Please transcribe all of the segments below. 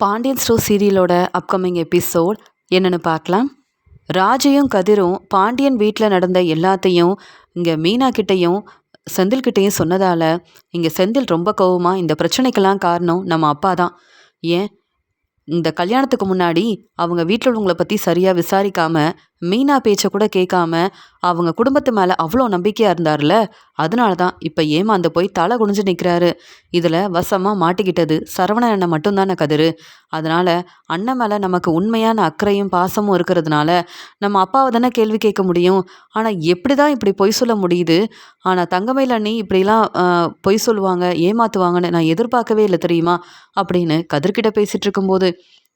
Pandian store சீரியலோட upcoming episode என்னென்னு பார்க்கலாம். ராஜையும் கதிரும் பாண்டியன் வீட்டில் நடந்த எல்லாத்தையும் இங்கே மீனா கிட்டேயும் செந்தில்கிட்டேயும் சொன்னதால் இங்கே செந்தில் ரொம்ப கோவமாக இந்த பிரச்சனைக்கெல்லாம் காரணம் நம்ம அப்பா தான். ஏன்? இந்த கல்யாணத்துக்கு முன்னாடி அவங்க வீட்டில் உள்ளவங்களை பற்றி சரியாக விசாரிக்காம மீனா பேச்சை கூட கேட்காம அவங்க குடும்பத்து மேலே அவ்வளோ நம்பிக்கையாக இருந்தார்ல அதனால தான் இப்போ ஏமாந்து போய் தலை குனிஞ்சு நிற்கிறாரு இதில் வசமாக மாட்டிக்கிட்டது சரவணன் அண்ணன் மட்டும்தானே கதிரு. அதனால் அண்ணன் மேலே நமக்கு உண்மையான அக்கறையும் பாசமும் இருக்கிறதுனால நம்ம அப்பாவை தானே கேள்வி கேட்க முடியும். ஆனால் எப்படி தான் இப்படி பொய் சொல்ல முடியுது? ஆனால் தங்கமையில் அண்ணி இப்படிலாம் பொய் சொல்லுவாங்க ஏமாற்றுவாங்கன்னு நான் எதிர்பார்க்கவே இல்லை தெரியுமா? அப்படின்னு கதிர்கிட்ட பேசிகிட்டு இருக்கும்போது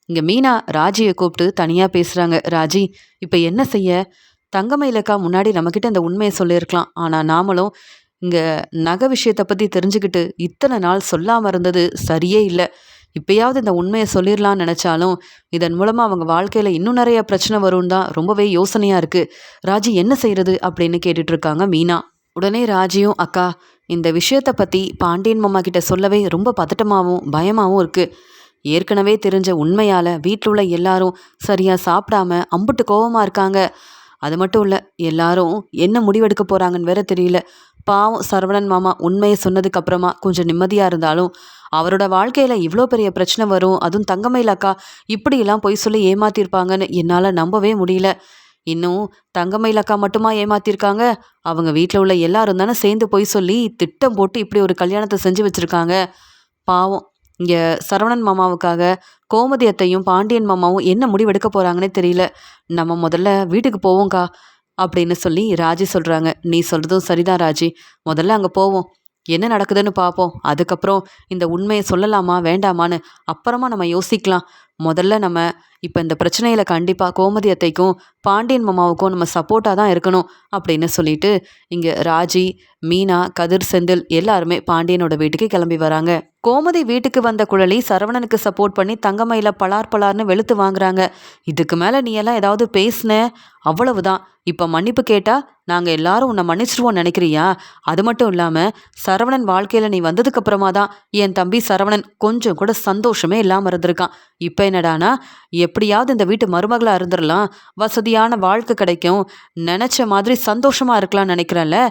இங்கே மீனா ராஜியை கூப்பிட்டு தனியாக பேசுகிறாங்க ராஜி இப்போ என்ன செய்ய? தங்கமயிலக்கா முன்னாடி நம்மக்கிட்ட இந்த உண்மையை சொல்லியிருக்கலாம். ஆனால் நாமளும் இங்கே நகை விஷயத்தை பற்றி தெரிஞ்சுக்கிட்டு இத்தனை நாள் சொல்லாமல் இருந்தது சரியே இல்லை. இப்பயாவது இந்த உண்மையை சொல்லிடலான்னு நினச்சாலும் இதன் மூலமாக அவங்க வாழ்க்கையில் இன்னும் நிறைய பிரச்சனை வரும்னு தான் ரொம்பவே யோசனையாக இருக்குது ராஜி என்ன செய்கிறது அப்படின்னு கேட்டுட்ருக்காங்க மீனா. உடனே ராஜியும் அக்கா இந்த விஷயத்தை பற்றி பாண்டியன் மாமா கிட்ட சொல்லவே ரொம்ப பதட்டமாகவும் பயமாகவும் இருக்குது ஏற்கனவே தெரிஞ்ச உண்மையால் வீட்டில் உள்ள எல்லாரும் சரியாக சாப்பிடாம அம்புட்டு கோபமாக இருக்காங்க. அது மட்டும் இல்லை எல்லாரும் என்ன முடிவெடுக்க போகிறாங்கன்னு வேற தெரியல. பாவம் சரவணன் மாமா உண்மையை சொன்னதுக்கு அப்புறமா கொஞ்சம் நிம்மதியாக இருந்தாலும் அவரோட வாழ்க்கையில் இவ்வளோ பெரிய பிரச்சனை வரும் அதுவும் தங்கமயில் அக்கா இப்படியெல்லாம் பொய் சொல்லி ஏமாத்திருப்பாங்கன்னு என்னால் நம்பவே முடியல. இன்னும் தங்கமயில் அக்கா மட்டுமா ஏமாத்திருக்காங்க? அவங்க வீட்டில் உள்ள எல்லாரும் தானே சேர்ந்து பொய் சொல்லி திட்டம் போட்டு இப்படி ஒரு கல்யாணத்தை செஞ்சு வச்சுருக்காங்க? பாவம் இங்கே சரவணன் மாமாவுக்காக கோமதி அத்தையும் பாண்டியன் மாமாவும் என்ன முடிவெடுக்க போகிறாங்கன்னே தெரியல. நம்ம முதல்ல வீட்டுக்கு போவோங்க்கா அப்படின்னு சொல்லி ராஜி சொல்கிறாங்க நீ சொல்கிறதும் சரிதான் ராஜி. முதல்ல அங்கே போவோம். என்ன நடக்குதுன்னு பார்ப்போம் அதுக்கப்புறம் இந்த உண்மையை சொல்லலாமா வேண்டாமான்னு அப்புறமா நம்ம யோசிக்கலாம். முதல்ல நம்ம இப்போ இந்த பிரச்சனையில் கண்டிப்பாக கோமதி அத்தைக்கும் பாண்டியன் மாமாவுக்கும் நம்ம சப்போர்ட்டாக தான் இருக்கணும் அப்படின்னு சொல்லிட்டு இங்கே ராஜி மீனா கதிர் செந்தில் எல்லாருமே பாண்டியனோட வீட்டுக்கு கிளம்பி வராங்க. கோமதி வீட்டுக்கு வந்த குழலி சரவணனுக்கு சப்போர்ட் பண்ணி தங்கமயில பலார் பலார்னு வெளுத்து வாங்குறாங்க. இதுக்கு மேலே நீ எல்லாம் ஏதாவது பேசின? அவ்வளவுதான். இப்போ மன்னிப்பு கேட்டால் நாங்கள் எல்லாரும் உன்னை மன்னிச்சிருவோம் நினைக்கிறியா? அது மட்டும் இல்லாமல் சரவணன் வாழ்க்கையில் நீ வந்ததுக்கப்புறமா தான் என் தம்பி சரவணன் கொஞ்சம் கூட சந்தோஷமே இல்லாமல் இருந்திருக்கான். இப்போ என்னடானா எப்படியாவது இந்த வீட்டு மருமகளாக இருந்துடலாம் வசதியான வாழ்க்கை கிடைக்கும். நினச்ச மாதிரி சந்தோஷமாக இருக்கலாம்னு நினைக்கிறேன்ல?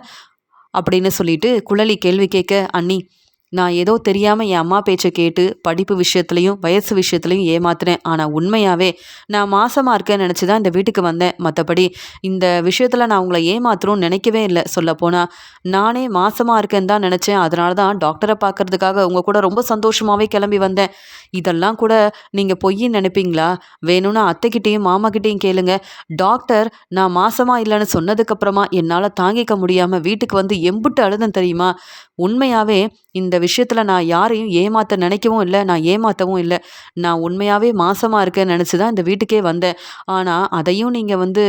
அப்படின்னு சொல்லிட்டு குழலி கேள்வி கேட்க அண்ணி நான் ஏதோ தெரியாமல் என் அம்மா பேச்சை கேட்டு படிப்பு விஷயத்துலையும் வயசு விஷயத்துலையும் ஏமாத்துறேன். ஆனால் உண்மையாகவே நான் மாசமாக இருக்கேன்னு நினச்சி தான் இந்த வீட்டுக்கு வந்தேன். மற்றபடி இந்த விஷயத்தில் நான் உங்களை ஏமாத்துறோம்னு நினைக்கவே இல்லை. சொல்லப்போனால் நானே மாசமாக இருக்கேன்னு தான் நினச்சேன். அதனால தான் டாக்டரை பார்க்கறதுக்காக உங்கள் கூட ரொம்ப சந்தோஷமாகவே கிளம்பி வந்தேன். இதெல்லாம் கூட நீங்கள் பொய்ன்னு நினைப்பீங்களா? வேணும்னா அத்தைக்கிட்டேயும் மாமாக்கிட்டேயும் கேளுங்க. டாக்டர் நான் மாசமாக இல்லைன்னு சொன்னதுக்கப்புறமா என்னால் தாங்கிக்க முடியாமல் வீட்டுக்கு வந்து எம்புட்டு அழுதன் தெரியுமா? உண்மையாகவே இந்த விஷயத்தில் நான் யாரையும் ஏமாற்ற நினைக்கவும் இல்லை நான் ஏமாற்றவும் இல்லை. நான் உண்மையாகவே மாசமாக இருக்கேன்னு நினச்சி தான் இந்த வீட்டுக்கே வந்தேன். ஆனால் அதையும் நீங்கள் வந்து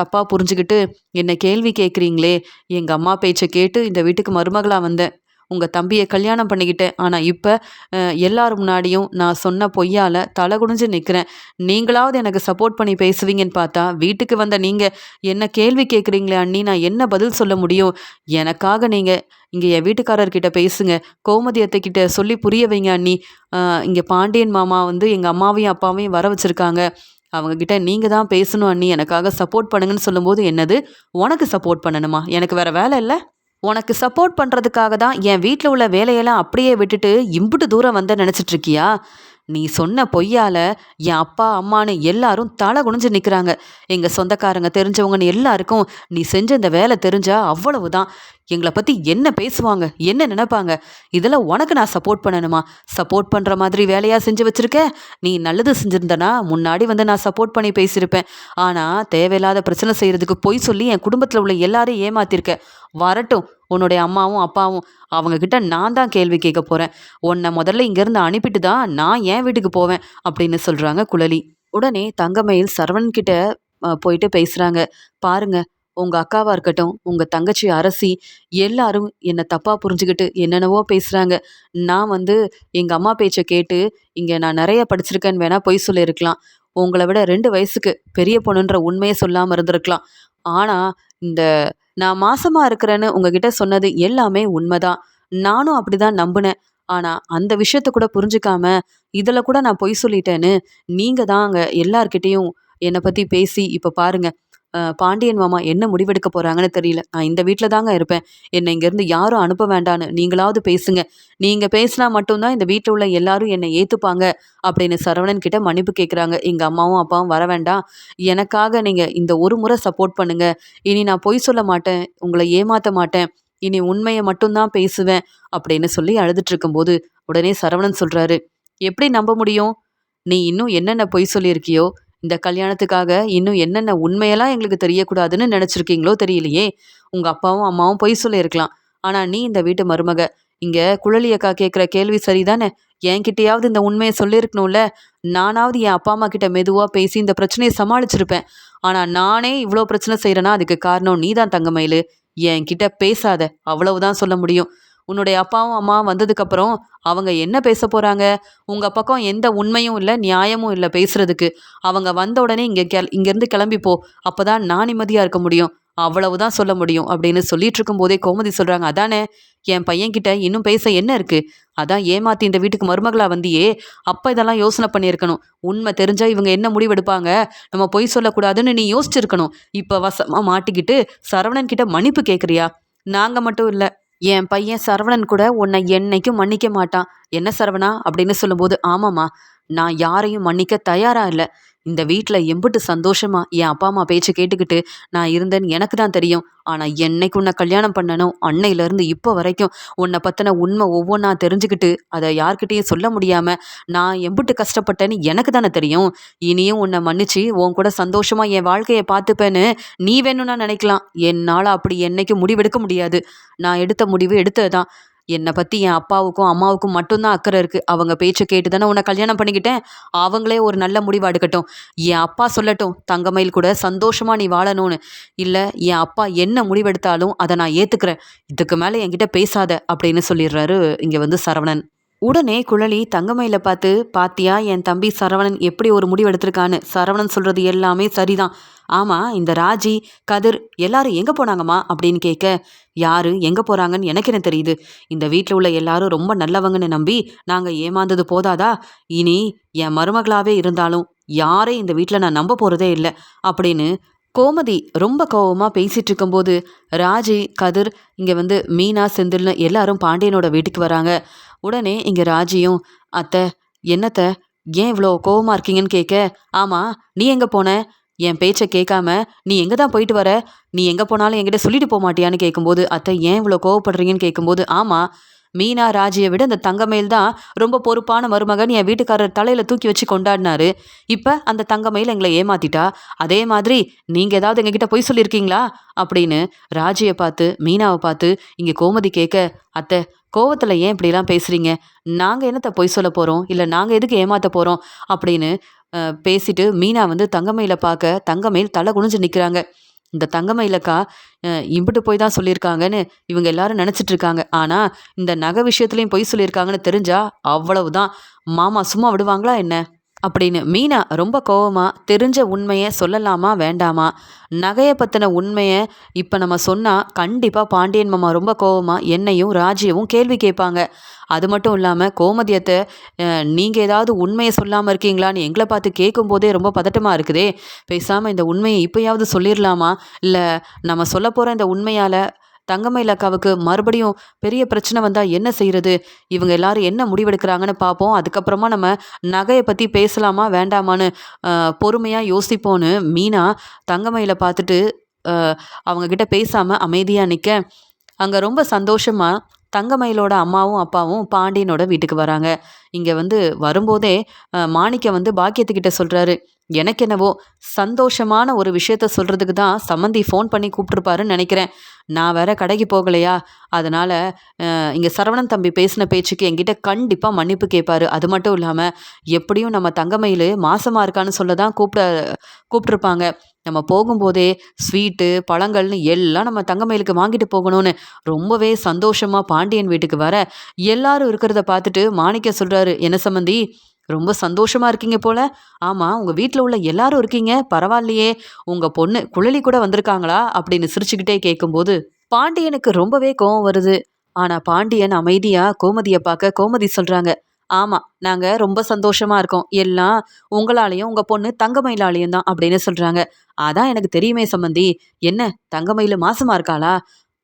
தப்பாக புரிஞ்சுக்கிட்டு என்னை கேள்வி கேட்குறீங்களே எங்கள் அம்மா பேச்சை கேட்டு இந்த வீட்டுக்கு மருமகளாக வந்தேன். உங்கள் தம்பியை கல்யாணம் பண்ணிக்கிட்டேன். ஆனால் இப்போ எல்லார் முன்னாடியும் நான் சொன்ன பொய்யால் தலை குடிஞ்சு நிற்கிறேன் நீங்களாவது எனக்கு சப்போர்ட் பண்ணி பேசுவீங்கன்னு பார்த்தா வீட்டுக்கு வந்த நீங்கள் என்ன கேள்வி கேட்குறீங்களே அண்ணி நான் என்ன பதில் சொல்ல முடியும்? எனக்காக நீங்கள் இங்கே என் வீட்டுக்காரர்கிட்ட பேசுங்க. கோமதி அத்தைக்கிட்ட சொல்லி புரிய வைங்க அண்ணி. இங்கே பாண்டியன் மாமா வந்து எங்கள் அம்மாவையும் அப்பாவையும் வர வச்சுருக்காங்க. அவங்கக்கிட்ட நீங்கள் தான் பேசணும் அண்ணி. எனக்காக சப்போர்ட் பண்ணுங்கன்னு சொல்லும்போது என்னது? உனக்கு சப்போர்ட் பண்ணணுமா? எனக்கு வேறு வேலை இல்லை? உனக்கு சப்போர்ட் பண்ணுறதுக்காக தான் என் வீட்டில் உள்ள வேலையெல்லாம் அப்படியே விட்டுட்டு இம்புட்டு தூரம் வந்து நினச்சிட்ருக்கியா? நீ சொன்ன பொய்யால என் அப்பா அம்மானு எல்லாரும் தலை குனிஞ்சு நிற்கிறாங்க எங்கள் சொந்தக்காரங்க தெரிஞ்சவங்கன்னு எல்லாருக்கும் நீ செஞ்ச இந்த வேலை தெரிஞ்சா அவ்வளவுதான். எங்களை பற்றி என்ன பேசுவாங்க? என்ன நினைப்பாங்க? இதில் உனக்கு நான் சப்போர்ட் பண்ணணுமா? சப்போர்ட் பண்ணுற மாதிரி வேலையாக செஞ்சு வச்சுருக்க? நீ நல்லது செஞ்சுருந்தனா முன்னாடி வந்து நான் சப்போர்ட் பண்ணி பேசியிருப்பேன். ஆனால் தேவையில்லாத பிரச்சனை செய்கிறதுக்கு பொய் சொல்லி என் குடும்பத்தில் உள்ள எல்லாரையும் ஏமாத்திருக்க. வரட்டும். உன்னுடைய அம்மாவும் அப்பாவும் அவங்கக்கிட்ட நான் தான் கேள்வி கேட்க போகிறேன் உன்னை முதல்ல இங்கேருந்து அனுப்பிட்டு தான் நான் என் வீட்டுக்கு போவேன்? அப்படின்னு சொல்கிறாங்க குழலி. உடனே தங்கமயில் சரவண்கிட்ட போயிட்டு பேசுகிறாங்க பாருங்க உங்கள் அக்காவாக இருக்கட்டும் உங்கள் தங்கச்சி அரசி எல்லாரும் என்னை தப்பாக புரிஞ்சுக்கிட்டு என்னென்னவோ பேசுகிறாங்க நான் வந்து எங்கள் அம்மா பேச்சை கேட்டு இங்கே நான் நிறைய படிச்சிருக்கேன்னு வேணால் பொய் சொல்லியிருக்கலாம். உங்களை விட ரெண்டு வயசுக்கு பெரிய பொண்ணுன்ற உண்மையை சொல்லாமல் இருந்திருக்கலாம். ஆனால் இந்த நான் மாசமாக இருக்கிறேன்னு உங்ககிட்ட சொன்னது எல்லாமே உண்மைதான். நானும் அப்படி தான் நம்பினேன். ஆனால் அந்த விஷயத்த கூட புரிஞ்சுக்காம இதில் கூட நான் பொய் சொல்லிட்டேன்னு நீங்கள் தான் அங்கே எல்லார்கிட்டேயும் என்னை பற்றி பேசி இப்போ பாருங்க. பாண்டியன் மாமா என்ன முடிவெடுக்க போகிறாங்கன்னு தெரியல. நான் இந்த வீட்டில் தாங்க இருப்பேன். என்னை இங்கேருந்து யாரும் அனுப்ப வேண்டான்னு நீங்களாவது பேசுங்க. நீங்கள் பேசினா மட்டும்தான் இந்த வீட்டில் உள்ள எல்லாரும் என்னை ஏற்றுப்பாங்க அப்படின்னு சரவணன் கிட்ட மன்னிப்பு கேட்குறாங்க எங்கள் அம்மாவும் அப்பாவும் வர வேண்டாம். எனக்காக நீங்கள் இந்த ஒரு முறை சப்போர்ட் பண்ணுங்க. இனி நான் பொய் சொல்ல மாட்டேன். உங்களை ஏமாற்ற மாட்டேன். இனி உண்மையை மட்டும்தான் பேசுவேன் அப்படின்னு சொல்லி அழுதுட்டு இருக்கும்போது உடனே சரவணன் சொல்கிறாரு எப்படி நம்ப முடியும்? நீ இன்னும் என்னென்ன பொய் சொல்லியிருக்கியோ இந்த கல்யாணத்துக்காக இன்னும் என்னென்ன உண்மையெல்லாம் எங்களுக்கு தெரியக்கூடாதுன்னு நினச்சிருக்கீங்களோ தெரியலையே. உங்கள் அப்பாவும் அம்மாவும் பொய் சொல்லியிருக்கலாம். ஆனால் நீ இந்த வீட்டு மருமக. இங்கே குழலி அக்கா கேட்குற கேள்வி சரிதானே? என்கிட்டயாவது இந்த உண்மையை சொல்லியிருக்கணும்ல? நானாவது என் அப்பா அம்மா கிட்ட மெதுவாக பேசி இந்த பிரச்சனையை சமாளிச்சிருப்பேன். ஆனால் நானே இவ்வளோ பிரச்சனை செய்கிறேன்னா அதுக்கு காரணம் நீ தான் தங்கமயிலு. என்கிட்ட பேசாத. அவ்வளவுதான் சொல்ல முடியும். உன்னுடைய அப்பாவும் அம்மாவும் வந்ததுக்கப்புறம் அவங்க என்ன பேச போகிறாங்க உங்கள் பக்கம் எந்த உண்மையும் இல்லை நியாயமும் இல்லை பேசுகிறதுக்கு அவங்க வந்த உடனே இங்கே கெ இங்கேருந்து கிளம்பிப்போ அப்போ தான் நான் நிம்மதியாக இருக்க முடியும். அவ்வளவுதான் சொல்ல முடியும் அப்படின்னு சொல்லிட்டு இருக்கும்போதே கோமதி சொல்கிறாங்க அதானே என் பையன்கிட்ட இன்னும் பேச என்ன இருக்குது அதான் ஏமாத்தி இந்த வீட்டுக்கு மருமகளா வந்தியே. அப்போ இதெல்லாம் யோசனை பண்ணியிருக்கணும். உண்மை தெரிஞ்சால் இவங்க என்ன முடிவெடுப்பாங்க? நம்ம பொய் சொல்லக்கூடாதுன்னு நீ யோசிச்சிருக்கணும். இப்போ வசமாக மாட்டிக்கிட்டு சரவணன் கிட்ட மன்னிப்பு கேட்குறியா நாங்கள் மட்டும் இல்லை என் பையன் சரவணன் கூட உன்னை என்னைக்கும் மன்னிக்க மாட்டான். என்ன சரவணா? அப்படின்னு சொல்லும்போது ஆமாம்மா. நான் யாரையும் மன்னிக்க தயாரா இல்லை. இந்த வீட்டில் எம்பிட்டு சந்தோஷமா என் அப்பா அம்மா பேச்சு கேட்டுக்கிட்டு நான் இருந்தேன்னு எனக்கு தான் தெரியும். ஆனால் என்னைக்கு உன்னை கல்யாணம் பண்ணணும் அன்னையிலேருந்து இப்போ வரைக்கும் உன்னை பற்றின உண்மை ஒவ்வொன்றா தெரிஞ்சுக்கிட்டு அதை யார்கிட்டயும் சொல்ல முடியாமல் நான் எம்பிட்டு கஷ்டப்பட்டேன்னு எனக்கு தானே தெரியும். இனியும் உன்னை மன்னிச்சு உன் கூட சந்தோஷமா என் வாழ்க்கையை பார்த்துப்பேன்னு நீ வேணும்னா நினைக்கலாம். என்னால் அப்படி என்னைக்கு முடிவெடுக்க முடியாது. நான் எடுத்த முடிவு எடுத்தது தான் என்னை பற்றி என் அப்பாவுக்கும் அம்மாவுக்கும் மட்டும்தான் அக்கறை இருக்குது அவங்க பேச்சை கேட்டு தானே உன்னை கல்யாணம் பண்ணிக்கிட்டேன். அவங்களே ஒரு நல்ல முடிவு எடுக்கட்டும். என் அப்பா சொல்லட்டும் தங்கமயில் கூட சந்தோஷமாக நீ வாழணும்னு. இல்லை என் அப்பா என்ன முடிவெடுத்தாலும் அதை நான் ஏற்றுக்கிறேன் இதுக்கு மேலே என்கிட்ட பேசாத அப்படின்னு சொல்லிடுறாரு இங்கே வந்து சரவணன். உடனே குழலி தங்கமயில பார்த்து பாத்தியா என் தம்பி சரவணன் எப்படி ஒரு முடிவு எடுத்திருக்கான்னு சரவணன் சொல்றது எல்லாமே சரிதான். ஆமா இந்த ராஜி கதிர் எல்லாரும் எங்க போனாங்கம்மா? அப்படின்னு கேட்க யாரு? எங்க போறாங்கன்னு எனக்கு என்ன தெரியுது? இந்த வீட்டில் உள்ள எல்லாரும் ரொம்ப நல்லவங்கன்னு நம்பி நாங்க ஏமாந்தது போதாதா? இனி என் மருமகளாவே இருந்தாலும் யாரையும் இந்த வீட்டில் நான் நம்ப போறதே இல்லை. அப்படின்னு கோமதி ரொம்ப கோவமாக பேசிட்டு இருக்கும்போது ராஜி கதிர் இங்கே வந்து மீனா செந்தில்னு எல்லாரும் பாண்டியனோட வீட்டுக்கு வராங்க. உடனே இங்கே ராஜியும் அத்தை என்னத்த? ஏன் இவ்வளோ கோவமாக இருக்கீங்கன்னு கேட்க ஆமாம் நீ எங்கே போன? என் பேச்சை கேட்காம நீ எங்கே தான் போயிட்டு வர? நீ எங்கே போனாலும் என்கிட்ட சொல்லிட்டு போக மாட்டியான்னு கேட்கும்போது அத்தை ஏன் இவ்வளோ கோவப்படுறீங்கன்னு கேட்கும்போது ஆமாம் மீனா ராஜியை விட இந்த தங்கமயில் தான் ரொம்ப பொறுப்பான மருமகன் என் வீட்டுக்காரர் தலையில் தூக்கி வச்சு கொண்டாடினாரு. இப்போ அந்த தங்கமயில் எங்களை ஏமாத்திட்டா? அதே மாதிரி நீங்கள் ஏதாவது எங்ககிட்ட பொய் சொல்லியிருக்கீங்களா? அப்படின்னு ராஜியை பார்த்து மீனாவை பார்த்து இங்கே கோமதி கேட்க அத்தை கோவத்தில் ஏன் இப்படிலாம் பேசுகிறீங்க நாங்கள் என்னத்தை பொய் சொல்ல போகிறோம் இல்லை நாங்கள் எதுக்கு ஏமாற்ற போகிறோம் அப்படின்னு பேசிட்டு மீனா வந்து தங்கமயில பார்க்க தங்கமயில் தலை குனிஞ்சு நிற்கிறாங்க இந்த தங்கமயிலக்கா இம்பிட்டு இம்புட்டு போய் தான் சொல்லியிருக்காங்கன்னு இவங்க எல்லாரும் நினச்சிட்டு இருக்காங்க ஆனால் இந்த நகை விஷயத்துலையும் பொய் சொல்லியிருக்காங்கன்னு தெரிஞ்சா அவ்வளவுதான். மாமா சும்மா விடுவாங்களா என்ன? அப்படின்னு மீனா ரொம்ப கோவமாக தெரிஞ்ச உண்மையை சொல்லலாமா வேண்டாமா? நகையை பற்றின உண்மையை இப்போ நம்ம சொன்னால் கண்டிப்பாக பாண்டியன் மாமா ரொம்ப கோவமாக என்னையும் ராஜியவும் கேள்வி கேட்பாங்க. அது மட்டும் இல்லாமல் கோமதியத்தை நீங்கள் ஏதாவது உண்மையை சொல்லாமல் இருக்கீங்களான்னு எங்களை பார்த்து கேட்கும்போதே ரொம்ப பதட்டமாக இருக்குதே. பேசாமல் இந்த உண்மையை இப்போயாவது சொல்லிடலாமா இல்லை நம்ம சொல்ல போகிற இந்த உண்மையால் தங்கமயில் அக்காவுக்கு மறுபடியும் பெரிய பிரச்சனை வந்தால் என்ன செய்கிறது இவங்க எல்லாரும் என்ன முடிவெடுக்கிறாங்கன்னு பார்ப்போம் அதுக்கப்புறமா நம்ம நகையை பற்றி பேசலாமா வேண்டாமான்னு பொறுமையாக யோசிப்போன்னு மீனா தங்கமயில பார்த்துட்டு அவங்கக்கிட்ட பேசாமல் அமைதியாக நிற்க அங்கே ரொம்ப சந்தோஷமாக தங்கமயிலோட அம்மாவும் அப்பாவும் பாண்டியனோட வீட்டுக்கு வராங்க. இங்கே வந்து வரும்போதே மாணிக்க வந்து பாக்கியத்துக்கிட்ட சொல்கிறாரு எனக்கு என்னவோ சந்தோஷமான ஒரு விஷயத்த சொல்கிறதுக்கு தான் சம்மந்தி ஃபோன் பண்ணி கூப்பிட்ருப்பாருன்னு நினைக்கிறேன். நான் வேற கடைக்கு போகலையா? அதனால் இங்கே சரவணன் தம்பி பேசின பேச்சுக்கு என்கிட்ட கண்டிப்பாக மன்னிப்பு கேட்பாரு அது மட்டும் இல்லாமல் எப்படியும் நம்ம தங்கமயில் மாசமாக இருக்கான்னு சொல்ல தான் கூப்பிட கூப்பிட்ருப்பாங்க நம்ம போகும்போதே ஸ்வீட்டு பழங்கள்னு எல்லாம் நம்ம தங்கமயிலுக்கு வாங்கிட்டு போகணும்னு ரொம்பவே சந்தோஷமாக பாண்டியன் வீட்டுக்கு வர எல்லாரும் இருக்கிறத பார்த்துட்டு மாணிக்க சொல்கிறாரு என்ன சம்மந்தி ரொம்ப சந்தோஷமா இருக்கீங்க போல. ஆமாம் உங்கள் வீட்டில் உள்ள எல்லாரும் இருக்கீங்க. பரவாயில்லையே. உங்கள் பொண்ணு குழலி கூட வந்திருக்காங்களா? அப்படின்னு சிரிச்சுக்கிட்டே கேட்கும்போது பாண்டியனுக்கு ரொம்பவே கோவம் வருது. ஆனா பாண்டியன் அமைதியா கோமதியை பார்க்க கோமதி சொல்றாங்க. ஆமா நாங்க ரொம்ப சந்தோஷமா இருக்கோம். எல்லாம் உங்களாலையும் உங்க பொண்ணு தங்கமயிலாலையும் தான் அப்படின்னு சொல்றாங்க. அதான் எனக்கு தெரியுமே சம்மந்தி என்ன தங்கமயில் மாசமா இருக்காளா?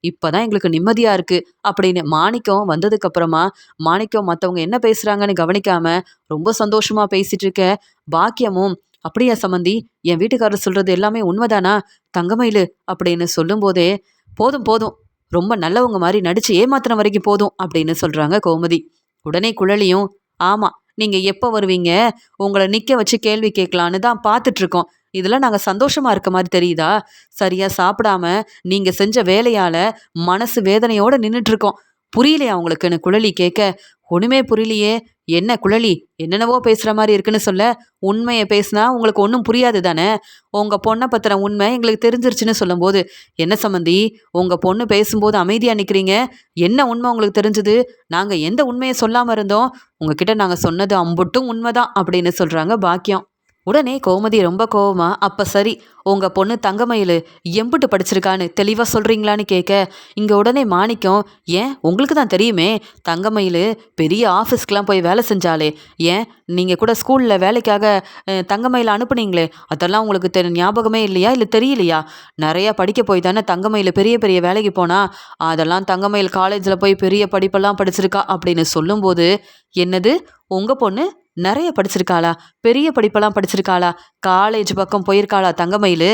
இப்பதான் எங்களுக்கு நிம்மதியா இருக்கு அப்படின்னு மாணிக்கம் வந்ததுக்கு அப்புறமா மாணிக்கம் மத்தவங்க என்ன பேசுறாங்கன்னு கவனிக்காம ரொம்ப சந்தோஷமா பேசிட்டு இருக்க பாக்கியமும் அப்படியா சம்மந்தி என் வீட்டுக்காரர் சொல்றது எல்லாமே உண்மைதானா? தங்கமயிலு அப்படின்னு சொல்லும்போதே போதும் போதும் ரொம்ப நல்லவங்க மாதிரி நடிச்சு ஏமாத்தின வரைக்கும் போதும் அப்படின்னு சொல்றாங்க கோமதி. உடனே குழலியும் ஆமா நீங்க எப்போ வருவீங்க? உங்களை நிக்க வச்சு கேள்வி கேட்கலான்னு தான் பார்த்துட்ருக்கோம் இதெல்லாம் நாங்கள் சந்தோஷமாக இருக்க மாதிரி தெரியுதா? சரியாக சாப்பிடாம நீங்கள் செஞ்ச வேலையால் மனசு வேதனையோடு நின்றுட்டு இருக்கோம் புரியலையா உங்களுக்குன்னு குழலி கேட்க ஒன்றுமே புரியலையே. என்ன குழலி? என்னென்னவோ பேசுகிற மாதிரி இருக்குன்னு சொல்ல உண்மையை பேசினா உங்களுக்கு ஒன்றும் புரியாது தானே? உங்கள் பொண்ணை பத்தின உண்மை எங்களுக்கு தெரிஞ்சிருச்சுன்னு சொல்லும்போது என்ன சம்மந்தி உங்கள் பொண்ணு பேசும்போது அமைதியாக நிற்கிறீங்க என்ன உண்மை உங்களுக்கு தெரிஞ்சுது? நாங்கள் எந்த உண்மையை சொல்லாமல் இருந்தோம்? உங்ககிட்ட நாங்கள் சொன்னது அம்புட்டும் உண்மைதான் அப்படின்னு சொல்கிறாங்க பாக்கியம். உடனே கோமதி ரொம்ப கோவமா அப்ப சரி உங்க பொண்ணு தங்கமயிலு எம்புட்டு படிச்சிருக்கான்னு தெளிவா சொல்றீங்களான்னு கேட்க இங்க உடனே மாணிக்கம் ஏன்? உங்களுக்கு தான் தெரியுமே தங்கமயிலு பெரிய ஆஃபீஸ்க்கெலாம் போய் வேலை செஞ்சாலே. ஏன்? நீங்க கூட ஸ்கூல்ல வேலைக்காக தங்கமயில் தங்கமயில அனுப்புனீங்களே அதெல்லாம் உங்களுக்கு தெ ஞாபகமே இல்லையா? இல்லை தெரியலையா? நிறைய படிக்க போய் தானே தங்கமயில் பெரிய பெரிய வேலைக்கு போனா. அதெல்லாம் தங்கமயில் காலேஜில் போய் பெரிய படிப்பெல்லாம் படிச்சிருக்கா அப்படின்னு சொல்லும்போது என்னது? உங்க பொண்ணு நிறைய படிச்சிருக்காளா? பெரிய படிப்பெல்லாம் படிச்சிருக்காளா? காலேஜ் பக்கம் போயிருக்காளா தங்கமயிலு?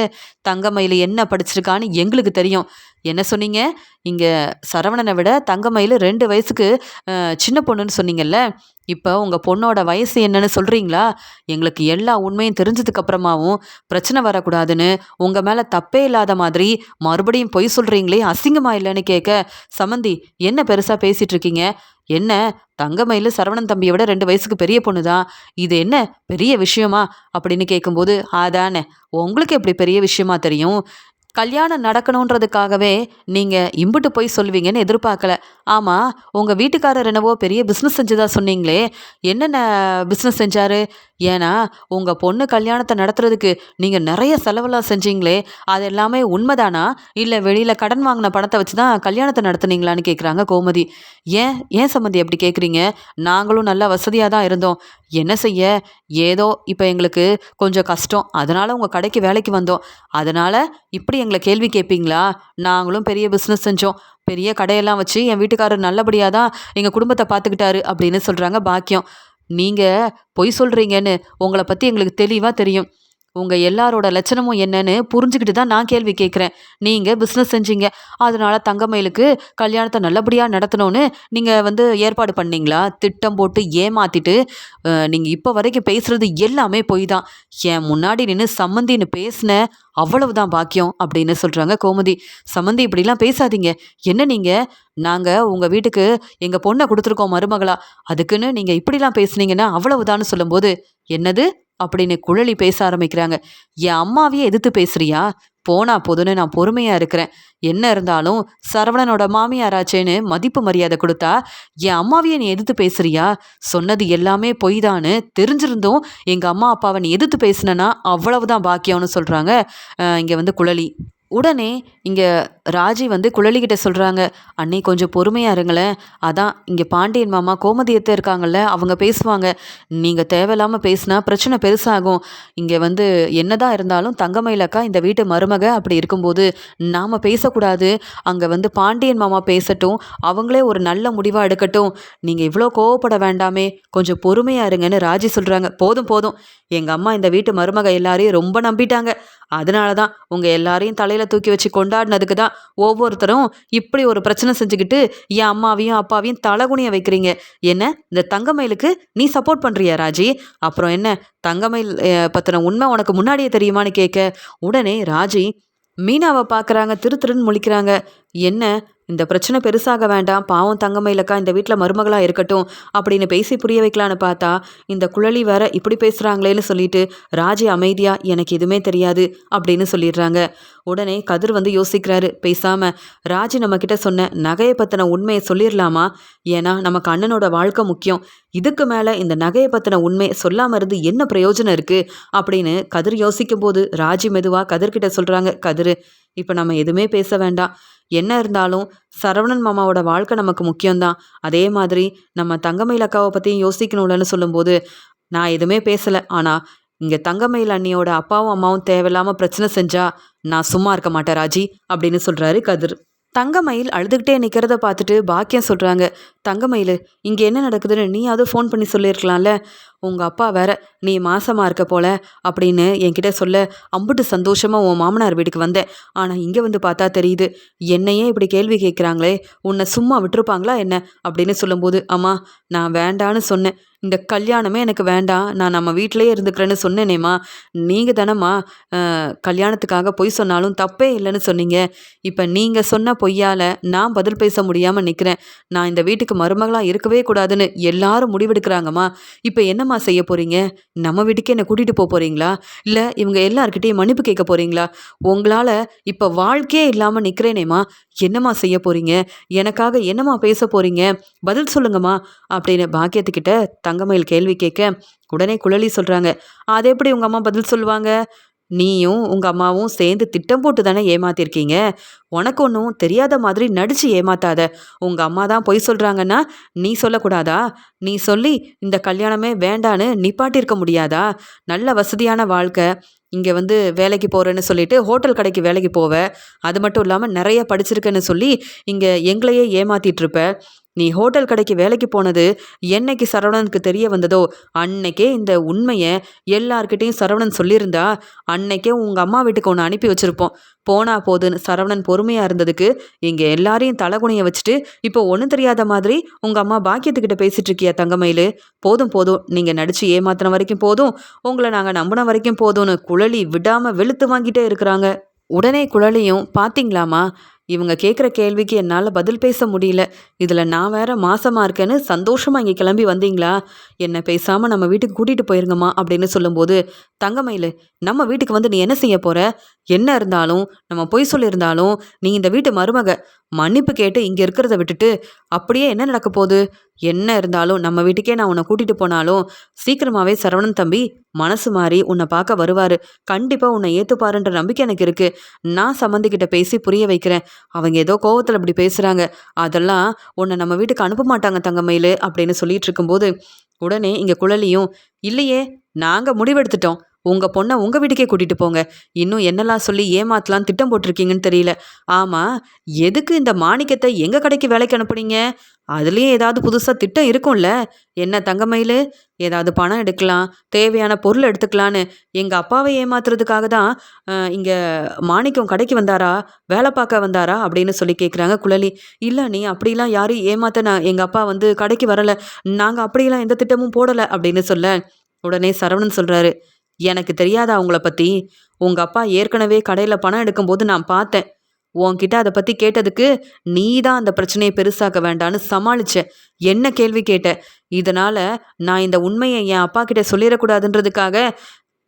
தங்கமயில் என்ன படிச்சிருக்கான்னு எங்களுக்கு தெரியும். என்ன சொன்னீங்க? இங்கே சரவணனை விட தங்கமயில் ரெண்டு வயசுக்கு சின்ன பொண்ணுன்னு சொன்னீங்கல்ல? இப்போ உங்கள் பொண்ணோட வயசு என்னன்னு சொல்கிறீங்களா எங்களுக்கு எல்லா உண்மையும் தெரிஞ்சதுக்கப்புறமாவும் பிரச்சனை வரக்கூடாதுன்னு உங்கள் மேலே தப்பே இல்லாத மாதிரி மறுபடியும் பொய் சொல்கிறீங்களே அசிங்கமாக இல்லைன்னு கேட்க சமந்தி என்ன பெருசாக பேசிகிட்டு இருக்கீங்க? என்ன? தங்கமயில் சரவணன் தம்பியை விட ரெண்டு வயசுக்கு பெரிய பொண்ணு தான் இது என்ன பெரிய விஷயமா? அப்படின்னு கேட்கும்போது அதானே. உங்களுக்கு எப்படி பெரிய விஷயமா தெரியும்? கல்யாணம் நடக்கணுன்றதுக்காகவே நீங்கள் இம்புட்டு போய் சொல்லுவீங்கன்னு எதிர்பார்க்கல. ஆமாம் உங்கள் வீட்டுக்காரர் என்னவோ பெரிய பிஸ்னஸ் செஞ்சதா சொன்னீங்களே. என்னென்ன பிஸ்னஸ் செஞ்சார்? ஏன்னா உங்கள் பொண்ணு கல்யாணத்தை நடத்துறதுக்கு நீங்கள் நிறைய செலவெல்லாம் செஞ்சீங்களே அது எல்லாமே உண்மைதானா? இல்லை வெளியில் கடன் வாங்கின பணத்தை வச்சு தான் கல்யாணத்தை நடத்துனீங்களான்னு கேட்குறாங்க கோமதி. ஏன் ஏன் சம்மந்தி அப்படி கேட்குறீங்க நாங்களும் நல்லா வசதியாக தான் இருந்தோம். என்ன செய்ய? ஏதோ இப்போ எங்களுக்கு கொஞ்சம் கஷ்டம். அதனால் உங்கள் கடைக்கு வேலைக்கு வந்தோம். அதனால் இப்படி எங்களை கேள்வி கேட்பீங்களா நாங்களும் பெரிய பிஸ்னஸ் செஞ்சோம். பெரிய கடையெல்லாம் வச்சு என் வீட்டுக்காரர் நல்லபடியாக தான் எங்கள் குடும்பத்தை பார்த்துக்கிட்டாரு அப்படின்னு சொல்கிறாங்க பாக்கியம். நீங்கள் பொய் சொல்கிறீங்கன்னு உங்களை பற்றி எங்களுக்கு தெளிவாக தெரியும். உங்கள் எல்லாரோட லட்சணமும் என்னன்னு புரிஞ்சுக்கிட்டு தான் நான் கேள்வி கேட்குறேன். நீங்கள் பிஸ்னஸ் செஞ்சீங்க. அதனால தங்கமயிலுக்கு கல்யாணத்தை நல்லபடியாக நடத்தணும்னு நீங்கள் வந்து ஏற்பாடு பண்ணீங்களா? திட்டம் போட்டு ஏமாத்திட்டு நீங்கள் இப்போ வரைக்கும் பேசுகிறது எல்லாமே பொய் தான். என் முன்னாடி நின்று சம்மந்தின்னு பேசின அவ்வளவுதான் பாக்கியம் அப்படின்னு சொல்கிறாங்க கோமதி. சம்மந்தி இப்படிலாம் பேசாதீங்க. என்ன நீங்கள் நாங்கள் உங்கள் வீட்டுக்கு எங்கள் பொண்ணை கொடுத்துருக்கோம் மருமகளா. அதுக்குன்னு நீங்கள் இப்படிலாம் பேசுனீங்கன்னா அவ்வளவுதான்னு சொல்லும்போது என்னது? அப்படின்னு குழலி பேச ஆரம்பிக்கிறாங்க. என் அம்மாவையே எதிர்த்து பேசுறியா? போனா போதுன்னு நான் பொறுமையா இருக்கிறேன். என்ன இருந்தாலும் சரவணனோட மாமியாராச்சேன்னு மதிப்பு மரியாதை கொடுத்தா என் அம்மாவையே நீ எதிர்த்து பேசுறியா? சொன்னது எல்லாமே பொய் தான்னு தெரிஞ்சிருந்தும் எங்க அம்மா அப்பாவை நீ எதிர்த்து பேசுனனா அவ்வளவுதான் பாக்கியம்னு சொல்றாங்க. இங்கே இங்க வந்து குழலி. உடனே இங்கே ராஜி வந்து குழலிக்கிட்ட சொல்கிறாங்க அன்னை கொஞ்சம் பொறுமையாக இருங்களேன். அதான் இங்கே பாண்டியன் மாமா கோமதியத்தை இருக்காங்கல்ல அவங்க பேசுவாங்க. நீங்கள் தேவையில்லாமல் பேசினா பிரச்சனை பெருசாகும். இங்கே வந்து என்னதான் இருந்தாலும் தங்கமயிலக்கா இந்த வீட்டு மருமக அப்படி இருக்கும்போது நாம் பேசக்கூடாது. அங்கே வந்து பாண்டியன் மாமா பேசட்டும். அவங்களே ஒரு நல்ல முடிவாக எடுக்கட்டும். நீங்கள் இவ்வளோ கோவப்பட வேண்டாமே. கொஞ்சம் பொறுமையாக இருங்கன்னு ராஜி சொல்கிறாங்க போதும் போதும். எங்கள் அம்மா இந்த வீட்டு மருமக எல்லாரையும் ரொம்ப நம்பிட்டாங்க. அதனால தான் உங்கள் எல்லாரையும் தலையில் தூக்கி வச்சு கொண்டாடினதுக்கு தான் ஒவ்வொருத்தரும் இப்படி ஒரு பிரச்சனை செஞ்சுக்கிட்டு என் அம்மாவையும் அப்பாவையும் தலகுனிய வைக்கிறீங்க. என்ன? இந்த தங்கமயிலுக்கு நீ சப்போர்ட் பண்ணுறியா ராஜி? அப்புறம் என்ன? தங்கமயில் அஹ், பத்தின உண்மை உனக்கு முன்னாடியே தெரியுமான்னு கேட்க உடனே ராஜி மீனாவை பார்க்குறாங்க திரு திருன்னு முழிக்கிறாங்க. என்ன இந்த பிரச்சனை பெருசாக வேண்டாம் பாவம் தங்கமயிலக்கா இந்த வீட்டில் மருமகளாக இருக்கட்டும் அப்படின்னு பேசி புரிய வைக்கலான்னு பார்த்தா இந்த குழலி வேற இப்படி பேசுகிறாங்களேன்னு சொல்லிட்டு ராஜி அமைதியா எனக்கு எதுவுமே தெரியாது அப்படின்னு சொல்லிடுறாங்க. உடனே கதிர் வந்து யோசிக்கிறாரு பேசாம ராஜி நம்ம கிட்ட சொன்ன நகையை பற்றின உண்மையை சொல்லிடலாமா? ஏன்னா நமக்கு அண்ணனோட வாழ்க்கை முக்கியம். இதுக்கு மேலே இந்த நகையை பற்றின உண்மையை சொல்லாம இருந்து என்ன பிரயோஜனம் இருக்கு? அப்படின்னு கதிர் யோசிக்கும் போது ராஜி மெதுவாக கதிர்கிட்ட சொல்றாங்க கதிர் இப்போ நம்ம எதுவுமே பேச வேண்டாம். என்ன இருந்தாலும் சரவணன் மாமாவோட வாழ்க்கை நமக்கு முக்கியம்தான். அதே மாதிரி நம்ம தங்கமயில் அக்காவை பற்றியும் யோசிக்கணும்லன்னு சொல்லும்போது நான் எதுவுமே பேசலை. ஆனால் இங்கே தங்கமயில் அண்ணியோட அப்பாவும் அம்மாவும் தேவையில்லாமல் பிரச்சனை செஞ்சால் நான் சும்மா இருக்க மாட்டேன் ராஜி அப்படின்னு சொல்கிறாரு கதிர். தங்கமயில் அழுதுகிட்டே நிற்கிறத பார்த்துட்டு பாக்கியம் சொல்கிறாங்க தங்கமயில் இங்கே என்ன நடக்குதுன்னு நீயாவது ஃபோன் பண்ணி சொல்லியிருக்கலாம்ல. உங்கள் அப்பா வேற நீ மாசமாக இருக்க போல அப்படின்னு என்கிட்ட சொல்ல அம்புட்டு சந்தோஷமாக உன் மாமனார் வீட்டுக்கு வந்தேன். ஆனால் இங்கே வந்து பார்த்தா தெரியுது என்னையே இப்படி கேள்வி கேட்குறாங்களே உன்னை சும்மா விட்டுருப்பாங்களா என்ன? அப்படின்னு சொல்லும்போது அம்மா நான் வேண்டான்னு சொன்னேன். இந்த கல்யாணமே எனக்கு வேண்டாம். நான் நம்ம வீட்டிலேயே இருந்துக்கிறேன்னு சொன்னேனேம்மா. நீங்கள் தானம்மா கல்யாணத்துக்காக பொய் சொன்னாலும் தப்பே இல்லைன்னு சொன்னீங்க. இப்போ நீங்கள் சொன்ன பொய்யால் நான் பதில் பேச முடியாமல் நிற்கிறேன் நான் இந்த வீட்டுக்கு மருமகளாக இருக்கவே கூடாதுன்னு எல்லாரும் முடிவெடுக்கிறாங்கம்மா. இப்போ என்னம்மா செய்ய போகிறீங்க நம்ம வீட்டுக்கே என்னை கூட்டிகிட்டு போக போகிறீங்களா இல்லை இவங்க எல்லாருக்கிட்டேயும் மன்னிப்பு கேட்க போகிறீங்களா உங்களால் இப்போ வாழ்க்கையே இல்லாமல் நிற்கிறேனேம்மா என்னம்மா செய்ய போகிறீங்க எனக்காக என்னம்மா பேச போகிறீங்க பதில் சொல்லுங்கம்மா அப்படின்னு பாக்கியத்துக்கிட்ட தங்கமயில் கேள்வி கேட்க உடனே குழலி சொல்கிறாங்க அது எப்படி உங்கள் அம்மா பதில் சொல்லுவாங்க? நீயும் உங்கள் அம்மாவும் சேர்ந்து திட்டம் போட்டு தானே ஏமாத்திருக்கீங்க? உனக்கு ஒன்றும் தெரியாத மாதிரி நடித்து ஏமாத்தாத. உங்கள் அம்மா தான் பொய் சொல்கிறாங்கன்னா நீ சொல்லக்கூடாதா? நீ சொல்லி இந்த கல்யாணமே வேண்டான்னு நிப்பாட்டியிருக்க முடியாதா? நல்ல வசதியான வாழ்க்கை. இங்கே வந்து வேலைக்கு போகிறேன்னு சொல்லிட்டு ஹோட்டல் கடைக்கு வேலைக்கு போவ. அது மட்டும் இல்லாமல் நிறைய படிச்சிருக்கேன்னு சொல்லி இங்கே எங்களையே ஏமாத்திட்டு நீ ஹோட்டல் கடைக்கு வேலைக்கு போனது என்னைக்கு சரவணனுக்கு தெரிய வந்ததோ அன்னைக்கே இந்த உண்மையை எல்லார்கிட்டையும் சரவணன் சொல்லியிருந்தா அன்னைக்கே உங்கள் அம்மா வீட்டுக்கு ஒன்று அனுப்பி வச்சுருப்போம். போனா போதுன்னு சரவணன் பொறுமையாக இருந்ததுக்கு இங்கே எல்லாரையும் தலைகுனிய வச்சுட்டு இப்போ ஒன்றும் தெரியாத மாதிரி உங்கள் அம்மா பாக்கியத்துக்கிட்ட பேசிட்டு இருக்கியா தங்கமயில்? போதும் போதும். நீங்கள் நடித்து ஏமாத்தின வரைக்கும் போதும். உங்களை நாங்கள் நம்பின வரைக்கும் போதும்னு குழலி விடாமல் வெளுத்து வாங்கிட்டே இருக்கிறாங்க. உடனே குழலியும் பார்த்தீங்களாமா இவங்க கேட்குற கேள்விக்கு என்னால் பதில் பேச முடியல. இதில் நான் வேற மாசமாக இருக்கேன்னு சந்தோஷமாக இங்கே கிளம்பி வந்தீங்களா? என்னை பேசாமல் நம்ம வீட்டுக்கு கூட்டிகிட்டு போயிருங்கம்மா அப்படின்னு சொல்லும்போது தங்கமயில் நம்ம வீட்டுக்கு வந்து நீ என்ன செய்ய போகிற என்ன இருந்தாலும் நம்ம பொய் சொல்லியிருந்தாலும் நீ இந்த வீட்டு மருமக மன்னிப்பு கேட்டு இங்கே இருக்கிறத விட்டுட்டு அப்படியே என்ன நடக்க போகுது? என்ன இருந்தாலும் நம்ம வீட்டுக்கே நான் உன்னை கூட்டிகிட்டு போனாலும் சீக்கிரமாகவே சரவணன் தம்பி மனசு மாறி உன்னை பார்க்க வருவார். கண்டிப்பாக உன்னை ஏற்றுப்பாருன்ற நம்பிக்கை எனக்கு இருக்குது நான் சம்மந்திக்கிட்ட பேசி புரிய வைக்கிறேன். அவங்க ஏதோ கோவத்தில் இப்படி பேசுகிறாங்க அதெல்லாம் உன்னை நம்ம வீட்டுக்கு அனுப்ப மாட்டாங்க தங்கமயில் அப்படின்னு சொல்லிட்டு இருக்கும்போது உடனே இங்கே குழலியும் இல்லையே நாங்கள் முடிவெடுத்துட்டோம். உங்கள் பொண்ணை உங்கள் வீட்டுக்கே கூட்டிகிட்டு போங்க. இன்னும் என்னெல்லாம் சொல்லி ஏமாத்தலாம் திட்டம் போட்டிருக்கீங்கன்னு தெரியல. ஆமாம் எதுக்கு இந்த மாணிக்கத்தை எங்கள் கடைக்கு வேலைக்கு அனுப்புனீங்க? அதுலேயும் ஏதாவது புதுசாக திட்டம் இருக்கும்ல. என்ன தங்கமயில்? ஏதாவது பணம் எடுக்கலாம் தேவையான பொருள் எடுத்துக்கலான்னு. எங்கள் அப்பாவை ஏமாத்துறதுக்காக தான் இங்கே மாணிக்கம் கடைக்கு வந்தாரா? வேலை பார்க்க வந்தாரா? அப்படின்னு சொல்லி கேட்குறாங்க குழலி. இல்லை நீ அப்படிலாம் யாரையும் ஏமாத்த நான் எங்கள் அப்பா வந்து கடைக்கு வரலை. நாங்கள் அப்படிலாம் எந்த திட்டமும் போடலை அப்படின்னு சொல்ல உடனே சரவணன் சொல்கிறாரு எனக்கு தெரியாதா அவங்கள பற்றி உங்கள் அப்பா ஏற்கனவே கடையில் பணம் எடுக்கும்போது நான் பார்த்தேன். உன்கிட்ட அதை பற்றி கேட்டதுக்கு நீ தான் அந்த பிரச்சனையை பெருசாக்க வேண்டான்னு சமாளிச்ச. என்ன கேள்வி கேட்ட? இதனால் நான் இந்த உண்மையை என் அப்பா கிட்ட சொல்லிடக்கூடாதுன்றதுக்காக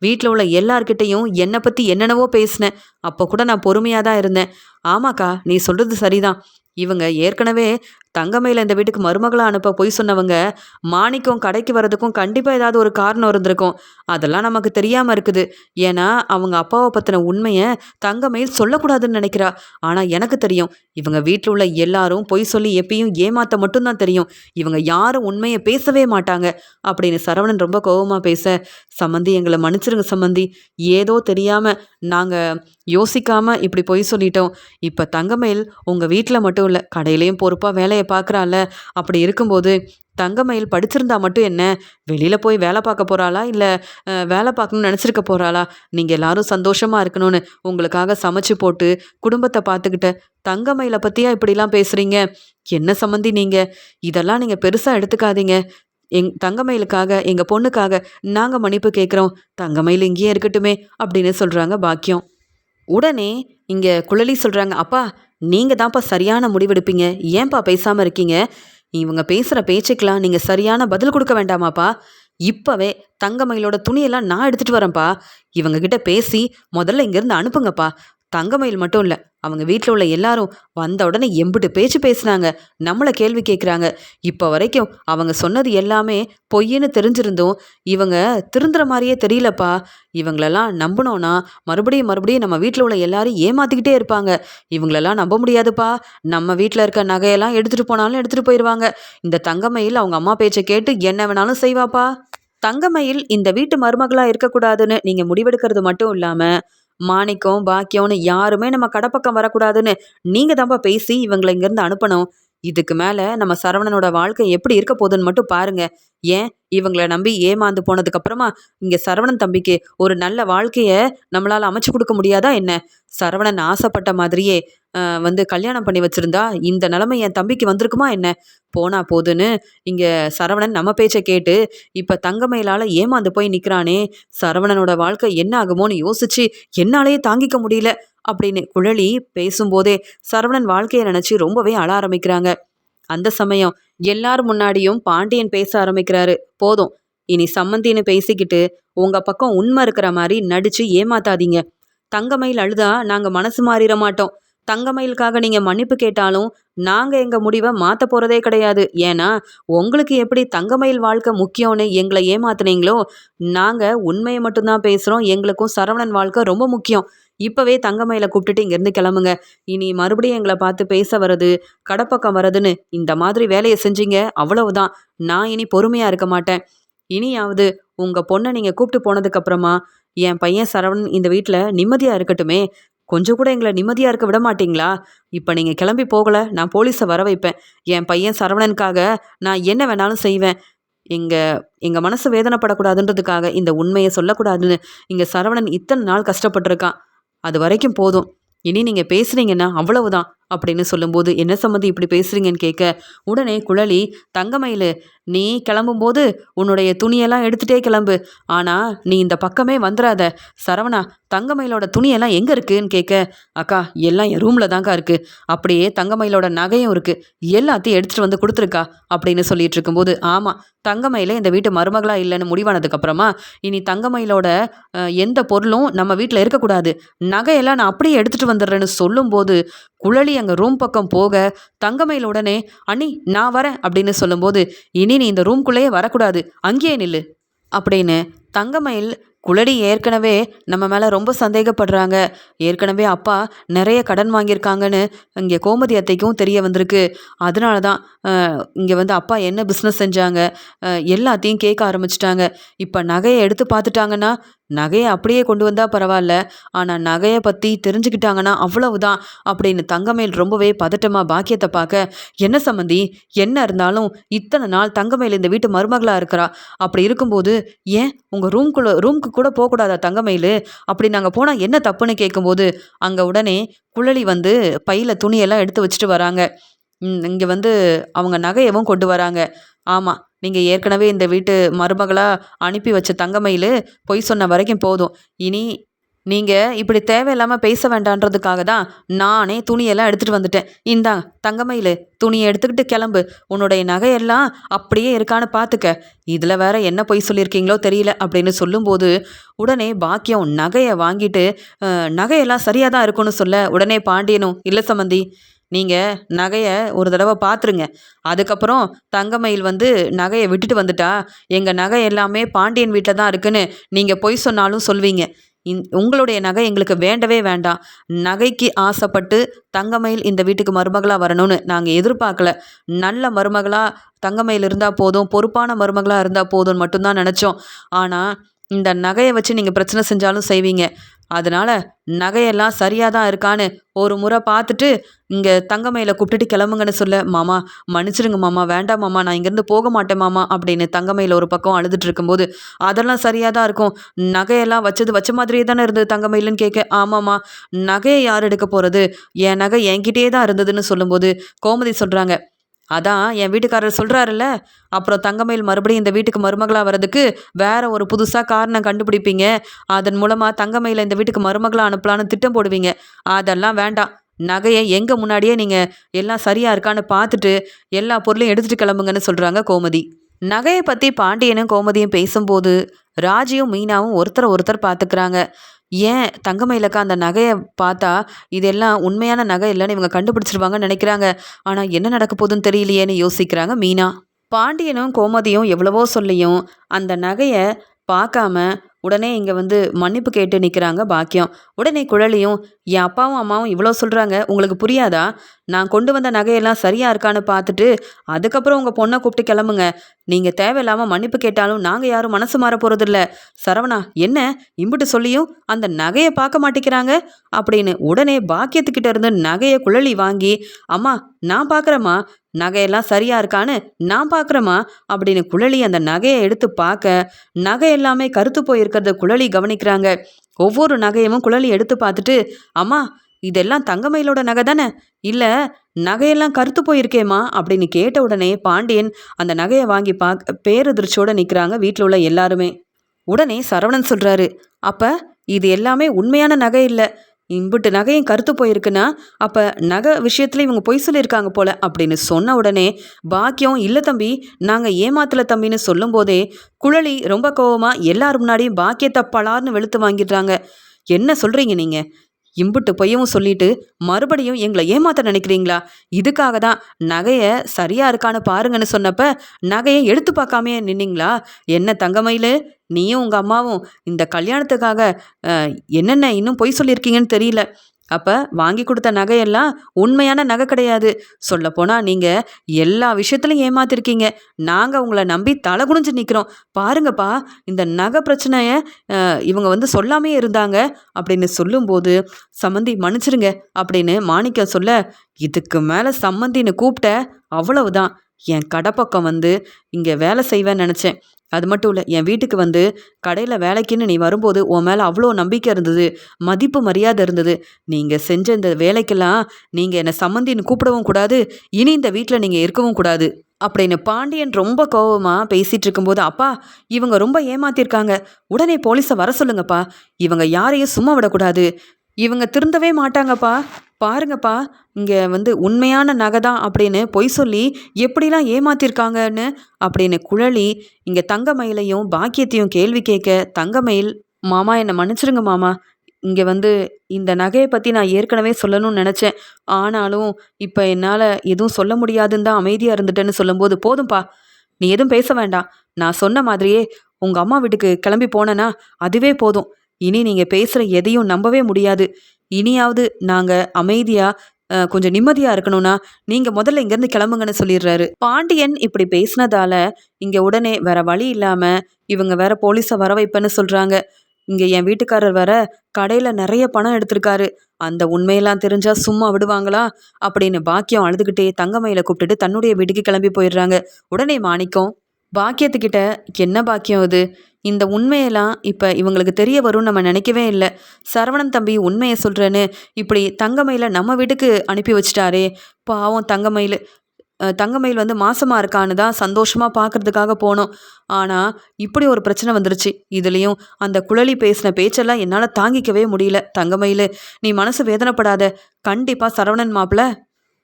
வீட்டில் உள்ள எல்லார்கிட்டையும் என்னை பற்றி என்னென்னவோ பேசினேன். அப்போ கூட நான் பொறுமையாக தான் இருந்தேன். ஆமாக்கா நீ சொல்கிறது சரிதான். இவங்க ஏற்கனவே தங்கமையில் இந்த வீட்டுக்கு மருமகளை அனுப்ப பொய் சொன்னவங்க மாணிக்கம் கடைக்கு வர்றதுக்கும் கண்டிப்பாக ஏதாவது ஒரு காரணம் இருந்திருக்கும். அதெல்லாம் நமக்கு தெரியாமல் இருக்குது. ஏன்னா அவங்க அப்பாவை பற்றின உண்மையை தங்கமயில் சொல்லக்கூடாதுன்னு நினைக்கிறா. ஆனால் எனக்கு தெரியும் இவங்க வீட்டில் உள்ள எல்லாரும் பொய் சொல்லி எப்பயும் ஏமாத்த மட்டும்தான் தெரியும். இவங்க யாரும் உண்மையை பேசவே மாட்டாங்க. அப்படின்னு சரவணன் ரொம்ப கோபமாக பேச சம்மந்தி எங்களை மன்னிச்சிருங்க சம்மந்தி ஏதோ தெரியாமல் நாங்கள் யோசிக்காமல் இப்படி பொய் சொல்லிட்டோம். இப்போ தங்கமயில் உங்கள் வீட்டில் மட்டும் இல்லை கடையிலையும் பொறுப்பாக வேலையை பார்க்குறாள் அப்படி இருக்கும்போது தங்கமயில் படிச்சிருந்தா மட்டும் என்ன? வெளியில் போய் வேலை பார்க்க போகிறாளா இல்லை வேலை பார்க்கணும்னு நினச்சிருக்க போகிறாளா நீங்கள் எல்லாரும் சந்தோஷமாக இருக்கணும்னு உங்களுக்காக சமைச்சு போட்டு குடும்பத்தை பார்த்துக்கிட்ட தங்கமயிலை பற்றியா இப்படிலாம் பேசுகிறீங்க என்ன சம்மந்தி நீங்கள் இதெல்லாம் நீங்கள் பெருசாக எடுத்துக்காதீங்க. எங் தங்கமயிலுக்காக எங்கள் பொண்ணுக்காக நாங்கள் மன்னிப்பு கேட்குறோம். தங்கமயில் இங்கேயே இருக்கட்டுமே அப்படின்னு சொல்கிறாங்க பாக்கியம். உடனே இங்கே குழலி சொல்கிறாங்க அப்பா நீங்கள் தான்ப்பா சரியான முடிவெடுப்பீங்க. ஏன்பா பேசாமல் இருக்கீங்க? இவங்க பேசுகிற பேச்சுக்கெலாம் நீங்கள் சரியான பதில் கொடுக்க வேண்டாமாப்பா. இப்போவே தங்கமயிலோட துணியெல்லாம் நான் எடுத்துகிட்டு வரேன்ப்பா. இவங்கக்கிட்ட பேசி முதல்ல இங்கேருந்து அனுப்புங்கப்பா. தங்கமயில் மட்டும் இல்லை அவங்க வீட்டில் உள்ள எல்லாரும் வந்த உடனே எம்பிட்டு பேச்சு பேசுனாங்க நம்மளை கேள்வி கேட்குறாங்க இப்போ வரைக்கும் அவங்க சொன்னது எல்லாமே பொய்ன்னு தெரிஞ்சிருந்தும் இவங்க திருந்துற மாதிரியே தெரியலப்பா. இவங்களெல்லாம் நம்பினோன்னா மறுபடியும் மறுபடியும் நம்ம வீட்டில் உள்ள எல்லாரும் ஏமாத்திக்கிட்டே இருப்பாங்க. இவங்களெல்லாம் நம்ப முடியாதுப்பா. நம்ம வீட்டில் இருக்க நகையெல்லாம் எடுத்துகிட்டு போனாலும் எடுத்துகிட்டு போயிடுவாங்க இந்த தங்கமயில் அவங்க அம்மா பேச்சை கேட்டு என்ன வேணாலும் செய்வாப்பா. தங்கமயில் இந்த வீட்டு மருமகளாக இருக்கக்கூடாதுன்னு நீங்கள் முடிவெடுக்கிறது மட்டும் இல்லாமல் மாணிக்கம் பாக்கியம்னு யாருமே நம்ம கடப்பக்கம் வரக்கூடாதுன்னு நீங்கள் தான்ப்பா பேசி இவங்களை இங்கேருந்து அனுப்பணும். இதுக்கு மேலே நம்ம சரவணனோட வாழ்க்கை எப்படி இருக்க போகுதுன்னு மட்டும் பாருங்க. ஏன்? இவங்கள நம்பி ஏமாந்து போனதுக்கு அப்புறமா இங்கே சரவணன் தம்பிக்கு ஒரு நல்ல வாழ்க்கையை நம்மளால் அமைச்சு கொடுக்க முடியாதா என்ன? சரவணன் ஆசைப்பட்ட மாதிரியே வந்து கல்யாணம் பண்ணி வச்சிருந்தா இந்த நிலைமை என் தம்பிக்கு வந்திருக்குமா என்ன? போனா போதுன்னு இங்கே சரவணன் நம்ம பேச்சை கேட்டு இப்போ தங்கமயிலால் ஏமாந்து போய் நிற்கிறானே சரவணனோட வாழ்க்கை என்ன ஆகுமோன்னு யோசிச்சு என்னாலேயே தாங்கிக்க முடியல. அப்படின்னு குழலி பேசும்போதே சரவணன் வாழ்க்கையை நினச்சி ரொம்பவே அழ ஆரம்பிக்கிறாங்க. அந்த சமயம் எல்லார் முன்னாடியும் பாண்டியன் பேச ஆரம்பிக்கிறாரு. போதும் இனி சம்மந்தின்னு பேசிக்கிட்டு உங்க பக்கம் உண்மை இருக்கிற மாதிரி நடிச்சு ஏமாத்தாதீங்க. தங்கமயில் அழுதா நாங்க மனசு மாறிட மாட்டோம். தங்கமயிலுக்காக நீங்க மன்னிப்பு கேட்டாலும் நாங்க எங்க முடிவை மாத்த போறதே கிடையாது. ஏன்னா உங்களுக்கு எப்படி தங்கமயில் வாழ்க்கை முக்கியம்னு எங்களை ஏமாத்துனீங்களோ நாங்க உண்மையை மட்டும்தான் பேசுறோம். எங்களுக்கும் சரவணன் வாழ்க்கை ரொம்ப முக்கியம். இப்போவே தங்கமயில கூப்பிட்டுட்டு இங்கேருந்து கிளம்புங்க. இனி மறுபடியும் எங்களை பார்த்து பேச வர்றது கடப்பக்கம் வர்றதுன்னு இந்த மாதிரி வேலையை செஞ்சீங்க அவ்வளவுதான். நான் இனி பொறுமையாக இருக்க மாட்டேன். இனியாவது உங்கள் பொண்ணை நீங்கள் கூப்பிட்டு போனதுக்கப்புறமா என் பையன் சரவணன் இந்த வீட்டில் நிம்மதியாக இருக்கட்டுமே. கொஞ்சம் கூட எங்களை நிம்மதியாக இருக்க விட மாட்டீங்களா? இப்போ நீங்கள் கிளம்பி போகலை நான் போலீஸை வர வைப்பேன். என் பையன் சரவணனுக்காக நான் என்ன வேணாலும் செய்வேன். எங்கள் எங்கள் மனசு வேதனைப்படக்கூடாதுன்றதுக்காக இந்த உண்மையை சொல்லக்கூடாதுன்னு இங்கே சரவணன் இத்தனை நாள் கஷ்டப்பட்டிருக்கான். அது வரைக்கும் போதும். இனி நீங்கள் பேசுனீங்கன்னா அவ்வளவுதான். அப்படின்னு சொல்லும்போது என்ன சம்மந்தி இப்படி பேசுறீங்கன்னு கேட்க உடனே குழலி தங்கமயிலு நீ கிளம்பும்போது உன்னுடைய துணியெல்லாம் எடுத்துட்டே கிளம்பு. ஆனா நீ இந்த பக்கமே வந்துடாத சரவணா தங்கமயிலோட துணியெல்லாம் எங்க இருக்குன்னு கேட்க அக்கா எல்லாம் என் ரூம்ல தான்க்கா இருக்கு. அப்படியே தங்கமயிலோட நகையும் இருக்கு. எல்லாத்தையும் எடுத்துட்டு வந்து கொடுத்துருக்கா அப்படின்னு சொல்லிட்டு இருக்கும்போது ஆமா தங்கமயில இந்த வீட்டு மருமகளா இல்லைன்னு முடிவானதுக்கு அப்புறமா இனி தங்கமயிலோட எந்த பொருளும் நம்ம வீட்டில் இருக்கக்கூடாது. நகையெல்லாம் நான் அப்படியே எடுத்துட்டு வந்துடுறேன்னு சொல்லும்போது குழலி அங்கே ரூம் பக்கம் போக தங்கமயில் உடனே அண்ணி நான் வரேன் அப்படின்னு சொல்லும்போது இனி நீ இந்த ரூம்குள்ளேயே வரக்கூடாது அங்கேயே நில்லு அப்படின்னு தங்கமயில் குளடி ஏற்கனவே நம்ம மேலே ரொம்ப சந்தேகப்படுறாங்க. ஏற்கனவே அப்பா நிறைய கடன் வாங்கியிருக்காங்கன்னு இங்கே கோமதி அத்தைக்கும் தெரிய வந்திருக்கு. அதனால தான் இங்கே வந்து அப்பா என்ன பிஸ்னஸ் செஞ்சாங்க எல்லாத்தையும் கேட்க ஆரம்பிச்சிட்டாங்க. இப்போ நகையை எடுத்து பார்த்துட்டாங்கன்னா நகையை அப்படியே கொண்டு வந்தால் பரவாயில்ல. ஆனால் நகையை பற்றி தெரிஞ்சுக்கிட்டாங்கன்னா அவ்வளவுதான் அப்படின்னு தங்கமேல் ரொம்பவே பதட்டமாக பாக்கியத்தை பார்க்க என்ன சம்மந்தி என்ன இருந்தாலும் இத்தனை நாள் தங்கமேல் இந்த வீட்டு மருமகளாக இருக்கிறா? அப்படி இருக்கும்போது ஏன் உங்கள் ரூம்குள்ளே ரூம்க்கு கூட போகக்கூடாதா தங்கமயில்? அப்படி நாங்கள் போனால் என்ன தப்புன்னு கேட்கும்போது அங்கே உடனே குழலி வந்து பையில் துணியெல்லாம் எடுத்து வச்சுட்டு வராங்க. இங்கே வந்து அவங்க நகையவும் கொண்டு வராங்க. ஆமாம் நீங்கள் ஏற்கனவே இந்த வீட்டு மருமகளாக அனுப்பி வச்ச தங்கமயில் பொய் சொன்ன வரைக்கும் போதும். இனி நீங்கள் இப்படி தேவையில்லாமல் பேச வேண்டான்றதுக்காக தான் நானே துணியெல்லாம் எடுத்துகிட்டு வந்துட்டேன். இந்தா தங்கமயில் துணியை எடுத்துக்கிட்டு கிளம்பு. உன்னுடைய நகையெல்லாம் அப்படியே இருக்கான்னு பார்த்துக்க இதில் வேற என்ன பொய் சொல்லியிருக்கீங்களோ தெரியல அப்படின்னு சொல்லும்போது உடனே பாக்கியம் நகையை வாங்கிட்டு நகையெல்லாம் சரியாக தான் இருக்கும்னு சொல்ல. உடனே பாண்டியனும் இல்லை சம்மந்தி நீங்கள் நகையை ஒரு தடவை பார்த்துருங்க அதுக்கப்புறம் தங்கமயில் வந்து நகையை விட்டுட்டு வந்துட்டா. எங்கள் நகை எல்லாமே பாண்டியன் வீட்டில் தான் இருக்குன்னு நீங்கள் பொய் சொன்னாலும் சொல்வீங்க. இந் உங்களுடைய நகை எங்களுக்கு வேண்டவே வேண்டாம். நகைக்கு ஆசைப்பட்டு தங்கமயில் இந்த வீட்டுக்கு மருமகளாக வரணும்னு நாங்கள் எதிர்பார்க்கல. நல்ல மருமகளாக தங்கமயில் இருந்தால் போதும் பொறுப்பான மருமகளாக இருந்தால் போதும்னு மட்டும்தான் நினச்சோம். ஆனால் இந்த நகையை வச்சு நீங்கள் பிரச்சனை செஞ்சாலும் செய்வீங்க. அதனால் நகையெல்லாம் சரியாக தான் இருக்கான்னு ஒரு முறை பார்த்துட்டு இங்கே தங்கமயில கூப்பிட்டுட்டு கிளம்புங்கன்னு சொல்ல மாமா மன்னிச்சிடுங்க மாமா வேண்டாம் மாமா நான் இங்கேருந்து போக மாட்டேன் மாமா அப்படின்னு தங்கமயில ஒரு பக்கம் அழுதுட்டு இருக்கும்போது அதெல்லாம் சரியாக தான் இருக்கும். நகையெல்லாம் வச்சது வச்ச மாதிரியே தானே இருந்தது தங்கமயிலுன்னு கேட்க ஆமாம்மா நகையை யார் எடுக்க போகிறது என் நகை என்கிட்டே தான் இருந்ததுன்னு சொல்லும்போது கோமதி சொல்கிறாங்க அதான் என் வீட்டுக்காரர் சொல்கிறாருல்ல அப்புறம் தங்கமயில் மறுபடியும் இந்த வீட்டுக்கு மருமகளாக வர்றதுக்கு வேற ஒரு புதுசாக காரணம் கண்டுபிடிப்பீங்க. அதன் மூலமாக தங்கமயில இந்த வீட்டுக்கு மருமகளாக அனுப்பலான்னு திட்டம் போடுவீங்க. அதெல்லாம் வேண்டாம். நகையை எங்கே முன்னாடியே நீங்கள் எல்லாம் சரியாக இருக்கான்னு பார்த்துட்டு எல்லா பொருளையும் எடுத்துகிட்டு கிளம்புங்கன்னு சொல்கிறாங்க கோமதி. நகையை பற்றி பாண்டியனும் கோமதியும் பேசும்போது ராஜியும் மீனாவும் ஒருத்தர் ஒருத்தர் பார்த்துக்கிறாங்க. ஏன் தங்கமயிலக்கா அந்த நகையை பார்த்தா இதெல்லாம் உண்மையான நகை இல்லைன்னு இவங்க கண்டுபிடிச்சிருவாங்கன்னு நினைக்கிறாங்க. ஆனால் என்ன நடக்க போகுதுன்னு தெரியலையேன்னு யோசிக்கிறாங்க மீனா. பாண்டியனும் கோமதியும் எவ்வளவோ சொல்லியும் அந்த நகையை பார்க்காம உடனே இங்கே வந்து மன்னிப்பு கேட்டு நிற்கிறாங்க பாக்கியம். உடனே குழலியும் என் அப்பாவும் அம்மாவும் இவ்வளோ சொல்கிறாங்க உங்களுக்கு புரியாதா? நான் கொண்டு வந்த நகையெல்லாம் சரியாக இருக்கான்னு பார்த்துட்டு அதுக்கப்புறம் உங்கள் பொண்ணை கூப்பிட்டு கிளம்புங்க. நீங்கள் தேவையில்லாமல் மன்னிப்பு கேட்டாலும் நாங்கள் யாரும் மனசு மாற போகிறதில்ல சரவணா என்ன? இம்பிட்டு சொல்லியும் அந்த நகையை பார்க்க மாட்டேங்கிறாங்க? அப்படின்னு உடனே பாக்கியத்துக்கிட்ட இருந்து நகையை குழலி வாங்கி அம்மா நான் பார்க்குறேம்மா நகையெல்லாம் சரியா இருக்கான்னு நான் பார்க்குறேம்மா அப்படின்னு குழலி அந்த நகையை எடுத்து பார்க்க நகை எல்லாமே கருத்து போயிருக்கிறத குழலி கவனிக்கிறாங்க. ஒவ்வொரு நகையமும் குழலி எடுத்து பார்த்துட்டு அம்மா இதெல்லாம் தங்கமயிலோட நகை தானே? இல்லை நகையெல்லாம் கருத்து போயிருக்கேம்மா அப்படின்னு கேட்ட உடனே பாண்டியன் அந்த நகையை வாங்கி பார்க்க பேரதிர்ச்சியோட நிற்கிறாங்க வீட்டில் உள்ள எல்லாருமே. உடனே சரவணன் சொல்கிறாரு அப்போ இது எல்லாமே உண்மையான நகை இல்லை. இம்புட்டு நகையும் கருத்து போயிருக்குன்னா அப்போ நகை விஷயத்தில் இவங்க பொய் சொல்லியிருக்காங்க போல அப்படின்னு சொன்ன உடனே பாக்கியம் இல்லை தம்பி நாங்கள் ஏமாத்தல தம்பின்னு சொல்லும்போதே குழலி ரொம்ப கோவமாக எல்லார் முன்னாடியும் பாக்கியத்தை பலார்னு வெளுத்து வாங்கிடுறாங்க. என்ன சொல்கிறீங்க நீங்கள் இம்புட்டு பொய்யவும் சொல்லிட்டு மறுபடியும் எங்களை ஏமாத்த நினைக்கிறீங்களா? இதுக்காக தான் நகையை சரியா இருக்கான்னு பாருங்கன்னு சொன்னப்ப நகையை எடுத்து பார்க்காமே நின்னீங்களா? என்ன தங்கமயிலு? நீயும் உங்கள் அம்மாவும் இந்த கல்யாணத்துக்காக என்னென்ன இன்னும் பொய் சொல்லியிருக்கீங்கன்னு தெரியல. அப்போ வாங்கி கொடுத்த நகையெல்லாம் உண்மையான நகை கிடையாது. சொல்லப்போனால் நீங்கள் எல்லா விஷயத்துலையும் ஏமாத்திருக்கீங்க. நாங்கள் உங்களை நம்பி தலை குனிஞ்சு நிற்கிறோம் பாருங்கப்பா இந்த நகை பிரச்சனையை இவங்க வந்து சொல்லாமே இருந்தாங்க அப்படின்னு சொல்லும்போது சம்மந்தி மன்னிச்சிருங்க அப்படின்னு மாணிக்க சொல்ல இதுக்கு மேலே சம்மந்தின்னு கூப்பிட்ட அவ்வளவுதான். என் கடப்பக்கம் வந்து இங்கே வேலை செய்வேன்னு நினச்சேன். அது மட்டும் இல்லை என் வீட்டுக்கு வந்து கடையில் வேலைக்குன்னு நீ வரும்போது உன் மேலே அவ்வளோ நம்பிக்கை இருந்தது மதிப்பு மரியாதை இருந்தது. நீங்கள் செஞ்ச இந்த வேலைக்கெல்லாம் நீங்கள் என்னை சம்மந்தின்னு கூப்பிடவும் கூடாது இனி இந்த வீட்டில் நீங்கள் இருக்கவும் கூடாது. அப்படின்னு பாண்டியன் ரொம்ப கோபமாக பேசிகிட்டு இருக்கும்போது அப்பா இவங்க ரொம்ப ஏமாத்திருக்காங்க. உடனே போலீஸை வர சொல்லுங்கப்பா. இவங்க யாரையும் சும்மா விடக்கூடாது. இவங்க திருந்தவே மாட்டாங்கப்பா. பாருங்கப்பா இங்கே வந்து உண்மையான நகை தான் அப்படின்னு பொய் சொல்லி எப்படிலாம் ஏமாத்திருக்காங்கன்னு அப்படின்னு குழலி இங்கே தங்கமயிலையும் பாக்கியத்தையும் கேள்வி கேட்க தங்கமயில் மாமா என்னை மன்னிச்சிருங்க மாமா. இங்கே வந்து இந்த நகையை பற்றி நான் ஏற்கனவே சொல்லணும்னு நினச்சேன். ஆனாலும் இப்போ என்னால் எதுவும் சொல்ல முடியாதுன்னு தான் அமைதியாக இருந்துட்டேன்னு சொல்லும்போது போதும்ப்பா நீ எதுவும் பேச வேண்டாம். நான் சொன்ன மாதிரியே உங்கள் அம்மா வீட்டுக்கு கிளம்பி போனேன்னா அதுவே போதும். இனி நீங்கள் பேசுகிற எதையும் நம்பவே முடியாது. இனியாவது நாங்கள் அமைதியாக கொஞ்சம் நிம்மதியாக இருக்கணும்னா நீங்கள் முதல்ல இங்கேருந்து கிளம்புங்கன்னு சொல்லிடுறாரு. பாண்டியன் இப்படி பேசினதால இங்கே உடனே வேற வழி இல்லாமல் இவங்க வேற போலீஸை வர வைப்பேன்னு சொல்கிறாங்க இங்கே என் வீட்டுக்காரர் வேற கடையில் நிறைய பணம் எடுத்திருக்காரு. அந்த உண்மையெல்லாம் தெரிஞ்சா சும்மா விடுவாங்களா? அப்படின்னு பாக்கியம் அழுதுகிட்டே தங்கமையில கூப்பிட்டுட்டு தன்னுடைய வீட்டுக்கு கிளம்பி போயிடுறாங்க. உடனே மாணிக்கம் பாக்கியத்துக்கிட்ட என்ன பாக்கியம் இது? இந்த உண்மையெல்லாம் இப்போ இவங்களுக்கு தெரிய வரும்னு நம்ம நினைக்கவே இல்லை. சரவணன் தம்பி உண்மையை சொல்கிறேன்னு இப்படி தங்கமயில நம்ம வீட்டுக்கு அனுப்பி வச்சிட்டாரே. பாவம் தங்கமயில் தங்கமயில் வந்து மாசமாக இருக்கான்னு தான் சந்தோஷமாக பார்க்குறதுக்காக போனோம். ஆனால் இப்படி ஒரு பிரச்சனை வந்துருச்சு. இதுலேயும் அந்த குழலி பேசின பேச்செல்லாம் என்னால் தாங்கிக்கவே முடியல. தங்கமயில் நீ மனசு வேதனைப்படாத. கண்டிப்பாக சரவணன் மாப்பிள்ள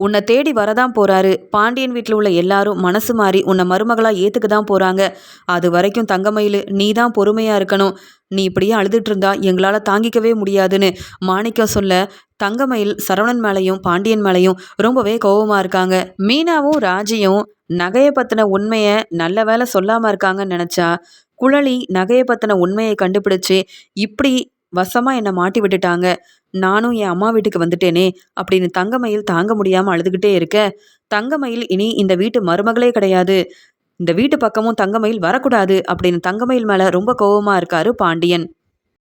உன்னை தேடி வரதான் போறாரு. பாண்டியன் வீட்டில் உள்ள எல்லாரும் மனசு மாறி உன்னை மருமகளாக ஏற்றுக்க தான் போகிறாங்க அது வரைக்கும் தங்கமயில் நீ தான் பொறுமையாக இருக்கணும். நீ இப்படியே அழுதுட்டு இருந்தா எங்களால் தாங்கிக்கவே முடியாதுன்னு மாணிக்கம் சொல்ல தங்கமயில் சரவணன் மேலையும் பாண்டியன் மேலையும் ரொம்பவே கோபமாக இருக்காங்க. மீனாவும் ராஜியும் நகையை பற்றின உண்மையை நல்ல வேலை சொல்லாமல் இருக்காங்கன்னு நினச்சா குழலி நகையை பற்றின உண்மையை கண்டுபிடிச்சு இப்படி வசமாக என்னை மாட்டி விட்டுட்டாங்க. நானும் என் அம்மா வீட்டுக்கு வந்துட்டேனே அப்படின்னு தங்கமயில் தாங்க முடியாமல் அழுதுகிட்டே இருக்க. தங்கமயில் இனி இந்த வீட்டு மருமகளே கிடையாது. இந்த வீட்டு பக்கமும் தங்கமயில் வரக்கூடாது அப்படின்னு தங்கமயில் மேலே ரொம்ப கோபமாக இருக்காரு பாண்டியன்.